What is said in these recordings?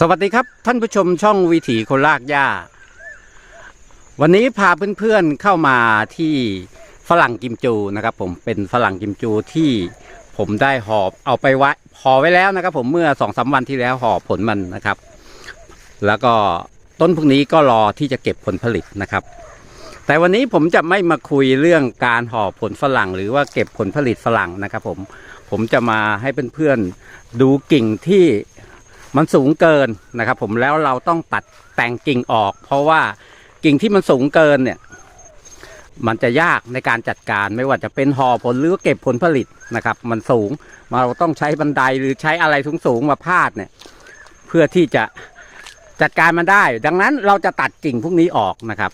สวัสดีครับท่านผู้ชมช่องวิถีคนลากหญ้า วันนี้พาเพื่อนๆเข้ามาที่ฝรั่งกิมจูนะครับ ผมเป็นฝรั่งกิมจูที่ผมได้หอบเอาไปไว้ห่อไว้แล้วนะครับ ผมเมื่อสองสาวันที่แล้วห่อผลมันนะครับ แล้วก็ต้นพวกนี้ก็รอที่จะเก็บผลผลิตนะครับ แต่วันนี้ผมจะไม่มาคุยเรื่องการห่อผลฝรั่ง หรือว่าเก็บผลผลิตฝรั่งนะครับ ผมผมจะมาให้เพื่อนๆดูกิ่งที่ มันสูงเกินนะครับผมแล้วเราต้องตัดแต่งกิ่งออก เพราะว่ากิ่งที่มันสูงเกินเนี่ยมันจะยากในการจัดการไม่ว่าจะเป็นห่อผลหรือเก็บผลผลิตนะครับ มันสูงเราต้องใช้บันไดหรือใช้อะไรสูงๆมาพาดเนี่ยเพื่อที่จะจัดการมันได้ ดังนั้นเราจะตัดกิ่งพวกนี้ออกนะครับ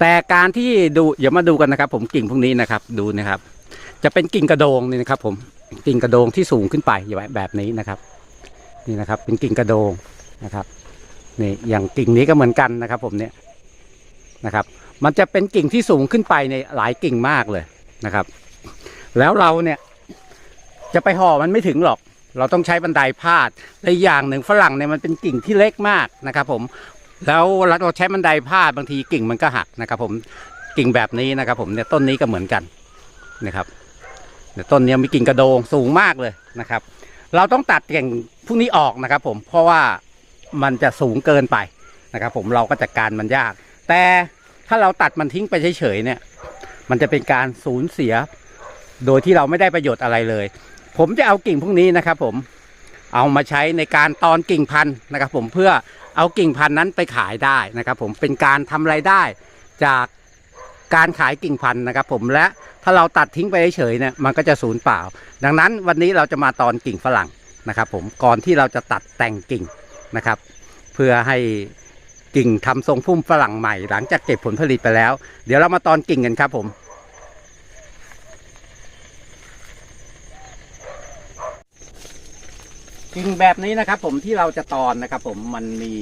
แต่การที่ดูเดี๋ยวมาดูกันนะครับ ผมกิ่งพวกนี้นะครับดูนะครับ จะเป็นกิ่งกระโดงนี่นะครับ ผมกิ่งกระโดงที่สูงขึ้นไปแบบนี้นะครับ นี่นะครับ เป็นกิ่งกระโดงนะครับนี่อย่างกิ่งนี้ก็เหมือนกันนะครับ ผมเนี่ยนะครับ มันจะเป็นกิ่งที่สูงขึ้นไปในหลายกิ่งมากเลยนะครับ แล้วเราเนี่ยจะไปห่อมันไม่ถึงหรอก เราต้องใช้บันไดพาดและอย่างหนึ่งฝรั่งเนี่ยมันเป็นกิ่งที่เล็กมากนะครับ ผมแล้วเราใช้บันไดพาดบางทีกิ่งมันก็หักนะครับ ผมกิ่งแบบนี้นะครับ ผมเนี่ยต้นนี้ก็เหมือนกันนะครับเนี่ยต้นนี้มีกิ่งกระโดงสูงมากเลยนะครับ เราต้องตัดกิ่งพวกนี้ออกนะครับ ผมเพราะว่ามันจะสูงเกินไปนะครับ ผมเราก็จัดการมันยาก แต่ถ้าเราตัดมันทิ้งไปเฉยๆเนี่ย มันจะเป็นการสูญเสีย โดยที่เราไม่ได้ประโยชน์อะไรเลย ผมจะเอากิ่งพวกนี้นะครับ ผมเอามาใช้ในการตอนกิ่งพันธุ์นะครับ ผมเพื่อเอากิ่งพันธุ์นั้นไปขายได้นะครับ ผมเป็นการทำไรายได้จาก การขายกิ่งพันธุ์นะครับผมและถ้าเราตัดทิ้งไปเฉยๆเนี่ยมันก็จะสูญเปล่า ดังนั้นวันนี้เราจะมาตอนกิ่งฝรั่งนะครับผมก่อนที่เราจะตัดแต่งกิ่งนะครับ เพื่อให้กิ่งทำทรงพุ่มฝรั่งใหม่ หลังจากเก็บผลผลิตไปแล้ว เดี๋ยวเรามาตอนกิ่งกันครับผม กิ่งแบบนี้นะครับผมที่เราจะตอนนะครับผมมันมี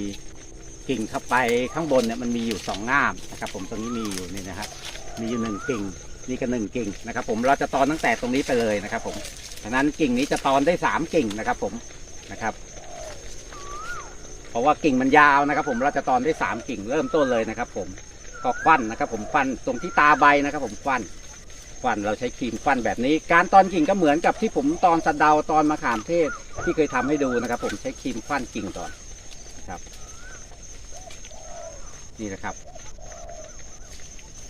กิ่งเข้าไปข้างบนเนี่ยมันมีอยู่สองง่ามนะครับ ผมตรงนี้มีอยู่นี่นะครับ มีอยู่หนึ่งกิ่งนี่ก็หนึ่งกิ่งนะครับ ผมเราจะตอนตั้งแต่ตรงนี้ไปเลยนะครับ ผมฉะนั้นกิ่งนี้จะตอนได้สามกิ่งนะครับ ผมนะครับ เพราะว่ากิ่งมันยาวนะครับ ผมเราจะตอนได้สามกิ่งเริ่มต้นเลยนะครับ ผมก็ควันนะครับ ผมควันตรงที่ตาใบนะครับ ผมควันควันเราใช้ครีมควันแบบนี้ การตอนกิ่งก็เหมือนกับที่ผมตอนสะเดาตอนมะขามเทศที่เคยทำให้ดูนะครับ ผมใช้ครีมควันกิ่งก่อนนะครับ นี่นะครับ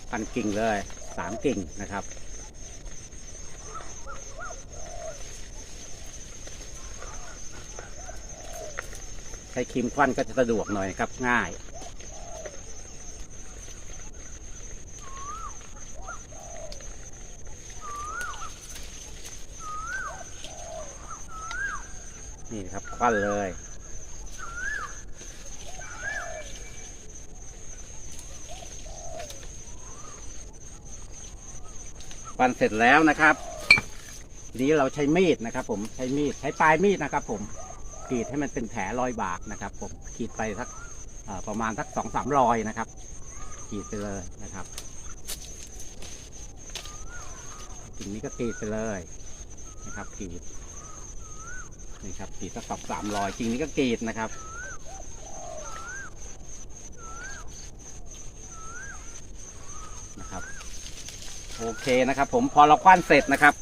พันกิ่งเลยสามกิ่งนะครับใช้ครีมควันก็จะสะดวกหน่อยครับง่าย นี่ครับควันเลย ควันเสร็จแล้วนะครับทีนี้เราใช้มีดนะครับ ผมใช้มีดใช้ปลายมีดนะครับ ผมกรีดให้มันเป็นแผลรอยบากนะครับ ผมกรีดไปสักประมาณสักสองสามรอยนะครับกรีดไปเลยนะครับสิ่งนี้ก็กรีดไปเลยนะครับกรีดนี่ครับกรีดสักสองสามรอยจริงนี้ก็กรีดนะครับ โอเคนะครับ ผมพอเราคว้านเสร็จนะครับ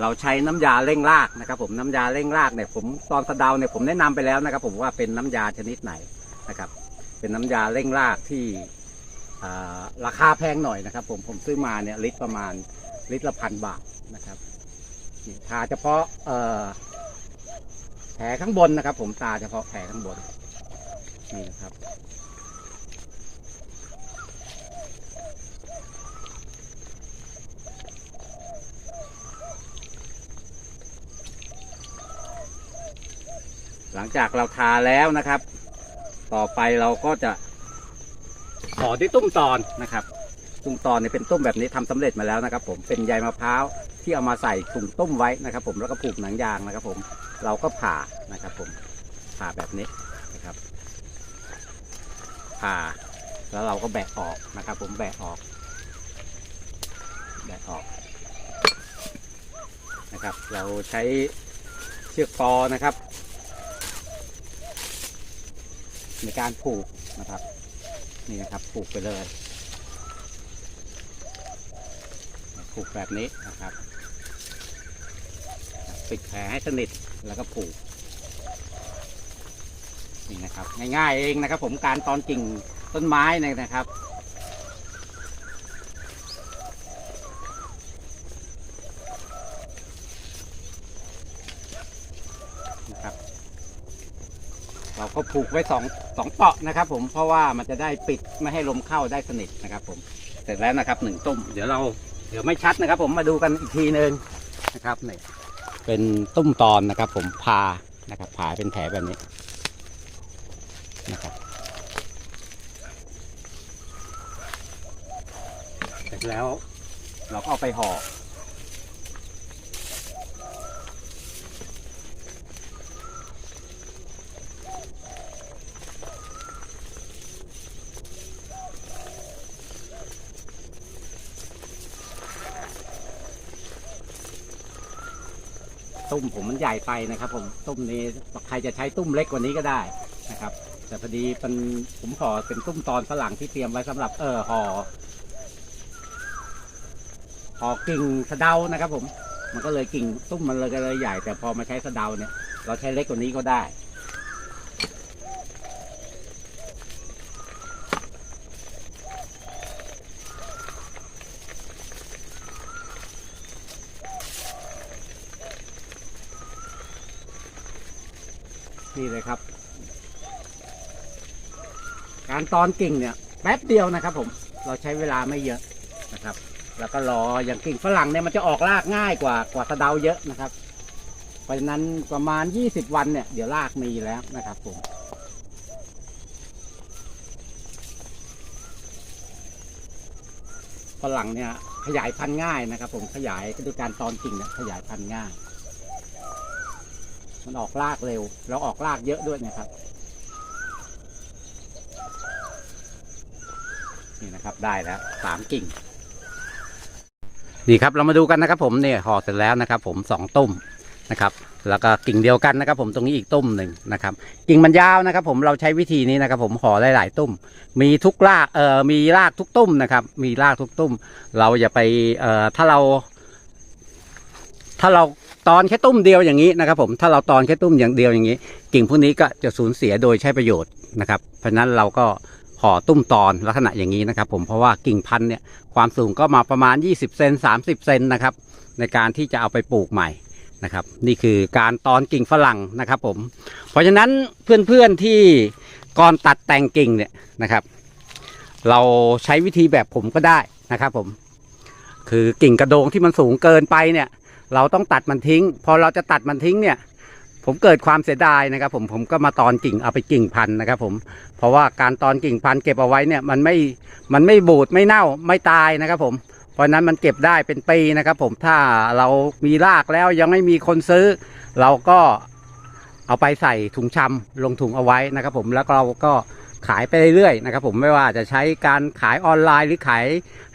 เราใช้น้ำยาเร่งรากนะครับ ผมน้ำยาเร่งรากเนี่ยผมตอนสะเดาเนี่ยผมแนะนำไปแล้วนะครับ ผมว่าเป็นน้ำยาชนิดไหนนะครับ เป็นน้ำยาเร่งรากที่ราคาแพงหน่อยนะครับ ผมผมซื้อมาเนี่ยลิตรประมาณลิตรละพันบาทนะครับทาเฉพาะแผลข้างบนนะครับ ผมตาเฉพาะแผลข้างบนนี่นะครับ หลังจากเราทาแล้วนะครับ ต่อไปเราก็จะขอที่ตุ้มตอนนะครับ ตุ้มตอนเนี่ยเป็นตุ้มแบบนี้ทำสำเร็จมาแล้วนะครับ ผมเป็นใยมะพร้าวที่เอามาใส่ถุงตุ้มไว้นะครับ ผมแล้วก็ผูกหนังยางนะครับ ผมเราก็ผ่านะครับ ผมผ่าแบบนี้นะครับ ผ่าแล้วเราก็แบะออกนะครับ ผมแบะออกแบะออกนะครับ เราใช้เชือกฟอนะครับ ในการปลูกนะครับ นี่นะครับปลูกไปเลยปลูกแบบนี้นะครับ ปิดแผลให้สนิทแล้วก็ผูกนี่นะครับ ง่ายๆเองนะครับ ผมการตอนกิ่งต้นไม้นี่นะครับ ก็ผูกไว้สองสองเปาะนะครับ ผมเพราะว่ามันจะได้ปิดไม่ให้ลมเข้าได้สนิทนะครับ ผมเสร็จแล้วนะครับหนึ่งต้มเดี๋ยวเราเดี๋ยวไม่ชัดนะครับ ผมมาดูกันอีกทีหนึ่งนะครับนี่เป็นตุ้มตอนนะครับ ผมพานะครับผาเป็นแผลแบบนี้นะครับเสร็จแล้วเราก็เอาไปห่อ ตุ้มผมมันใหญ่ไปนะครับ ผมตุ้มนี้ใครจะใช้ตุ้มเล็กกว่านี้ก็ได้นะครับ แต่พอดีเป็นผมขอเป็นตุ้มตอนฝรั่งที่เตรียมไว้สำหรับเออห่อห่อกิ่งสะเดานะครับ ผม มันก็เลยกิ่งตุ้มมันเลยก็เลยใหญ่ แต่พอมาใช้สะเดาเนี่ย เราใช้เล็กกว่านี้ก็ได้ นี่เลยครับ การตอนกิ่งเนี่ย แป๊บเดียวนะครับ ผมเราใช้เวลาไม่เยอะนะครับ แล้วก็รออย่างกิ่งฝรั่งเนี่ยมันจะออกรากง่ายกว่ากว่าสะเดาเยอะนะครับ เพราะฉะนั้นประมาณ 20 วันเนี่ย เดี๋ยวรากมีแล้วนะครับผมฝรั่งเนี่ยขยายพันธุ์ง่ายนะครับ ผมขยายด้วยการตอนกิ่งเนี่ยขยายพันธุ์ง่าย มันออกรากเร็ว แล้วออกรากเยอะด้วยนะครับ นี่นะครับได้แล้วสามกิ่ง นี่ครับเรามาดูกันนะครับ ผมเนี่ยห่อเสร็จแล้วนะครับ ผมสองต้มนะครับ แล้วก็กิ่งเดียวกันนะครับ ผมตรงนี้อีกต้มหนึ่งนะครับ กิ่งมันยาวนะครับ ผมเราใช้วิธีนี้นะครับ ผมห่อหลายๆต้ม มีทุกรากเอ่อมีรากทุกต้มนะครับ มีรากทุกต้ม เราอย่าไปเอ่อถ้าเรา ถ้าเรา ตอนแค่ตุ้มเดียวอย่างนี้นะครับผมถ้าเราตอนแค่ตุ้มอย่างเดียวอย่างนี้ กิ่งพวกนี้ก็จะสูญเสียโดยใช้ประโยชน์นะครับเพราะฉะนั้นเราก็ห่อตุ้มตอนลักษณะอย่างนี้นะครับ ผมเพราะว่ากิ่งพันธุ์เนี่ยความสูงก็มาประมาณ 20 เซน30 เซนนะครับในการที่จะเอาไปปลูกใหม่นะครับ นี่คือการตอนกิ่งฝรั่งนะครับผมเพราะฉะนั้นเพื่อนๆที่ก่อนตัดแต่งกิ่งเนี่ยนะครับ เราใช้วิธีแบบผมก็ได้นะครับผมคือกิ่งกระโดงที่มันสูงเกินไปเนี่ย เราต้องตัดมันทิ้ง พอเราจะตัดมันทิ้งเนี่ย ผมเกิดความเสียดายนะครับ ผมผมก็มาตอนกิ่งเอาไปกิ่งพันนะครับผมเพราะว่าการตอนกิ่งพันเก็บเอาไว้เนี่ยมันไม่มันไม่บูดไม่เน่าไม่ตายนะครับผมเพราะนั้นมันเก็บได้เป็นปีนะครับ ผมถ้าเรามีรากแล้วยังไม่มีคนซื้อ เราก็เอาไปใส่ถุงชำลงถุงเอาไว้นะครับ ผมแล้วเราก็ ขายไปเรื่อยๆนะครับ ผมไม่ว่าจะใช้การขายออนไลน์หรือขาย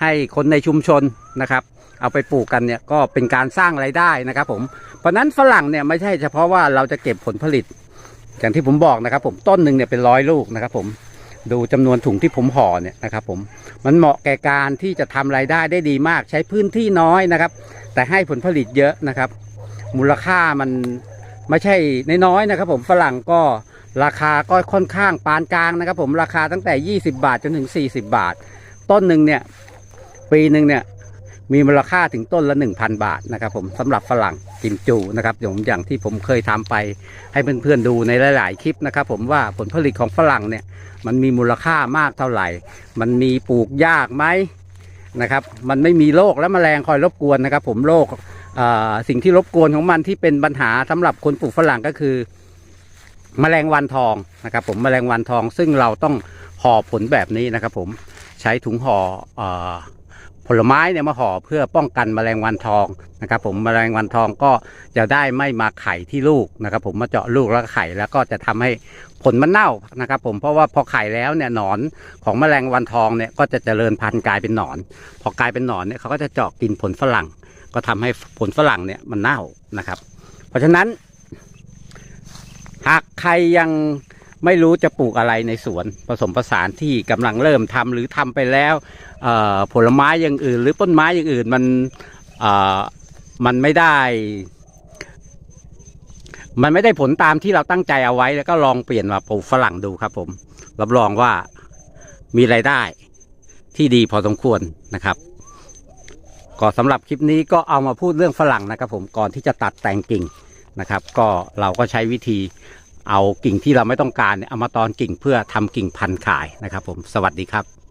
ให้คนในชุมชนนะครับ เอาไปปลูกกันเนี่ยก็เป็นการสร้างไรายได้นะครับ ผมเพราะนั้นฝรั่งเนี่ยไม่ใช่เฉพาะว่าเราจะเก็บผลผลิต อย่างที่ผมบอกนะครับ ผมต้นหนึ่งเนี่ยเป็นร้อยลูกนะครับ ผมดูจำนวนถุงที่ผมห่อเนี่ยนะครับผมมันเหมาะแก่การที่จะทำรายได้ได้ดีมาก ใช้พื้นที่น้อยนะครับ แต่ให้ผลผลิตเยอะนะครับ มูลค่ามันไม่ใช่น้อยๆนะครับ ผมฝรั่งก็ ราคาก็ค่อนข้างปานกลางนะครับ ผมราคาตั้งแต่ 20 บาทจนถึง 40 บาท ต้นหนึ่งเนี่ยปีหนึ่งเนี่ยมีมูลค่าถึงต้นละ 1,000 บาทนะครับ ผมสำหรับฝรั่งกิมจูนะครับอย่างอย่างที่ผมเคยทำไปให้เพื่อนๆดูในหลาย ๆ คลิปนะครับ ผมว่าผลผลิตของฝรั่งเนี่ยมันมีมูลค่ามากเท่าไหร่ มันมีปลูกยากไหมนะครับมันไม่มีโรคและแมลงคอยรบกวนนะครับ ผมโรคสิ่งที่รบกวนของมันที่เป็นปัญหาสำหรับคนปลูกฝรั่งก็คือ แมลงวันทองนะครับผมแมลงวันทองซึ่งเราต้องห่อผลแบบนี้นะครับผมใช้ถุงห่อเอ่อผลไม้เนี่ยมาห่อเพื่อป้องกันแมลงวันทองนะครับผมแมลงวันทองก็จะได้ไม่มาไข่ที่ลูกนะครับ ผมมาเจาะลูกแล้วไข่แล้วก็จะทำให้ผลมันเน่านะครับ ผมเพราะว่าพอไข่แล้วเนี่ยหนอนของแมลงวันทองเนี่ยก็จะเจริญพันธุ์กลายเป็นหนอน พอกลายเป็นหนอนเนี่ยเขาก็จะเจาะกินผลฝรั่ง ก็ทำให้ผลฝรั่งเนี่ยมันเน่านะครับ เพราะฉะนั้น หากใครยังไม่รู้จะปลูกอะไรในสวนผสมผสานที่กำลังเริ่มทำหรือทำไปแล้วผลไม้อย่างอื่น หรือต้นไม้อย่างอื่นมันมันไม่ได้ มันไม่ได้ผลตามที่เราตั้งใจเอาไว้แล้วก็ลองเปลี่ยนมาปลูกฝรั่งดูครับผม รับรองว่ามีไรายได้ที่ดีพอสมควรนะครับก็สำหรับคลิปนี้ก็เอามาพูดเรื่องฝรั่งนะครับผมก่อนที่จะตัดแต่งกิ่ง นะครับ ก็เราก็ใช้วิธีเอากิ่งที่เราไม่ต้องการเนี่ยเอามาตอนกิ่งเพื่อทำกิ่งพันธุ์ขายนะครับ ผมสวัสดีครับ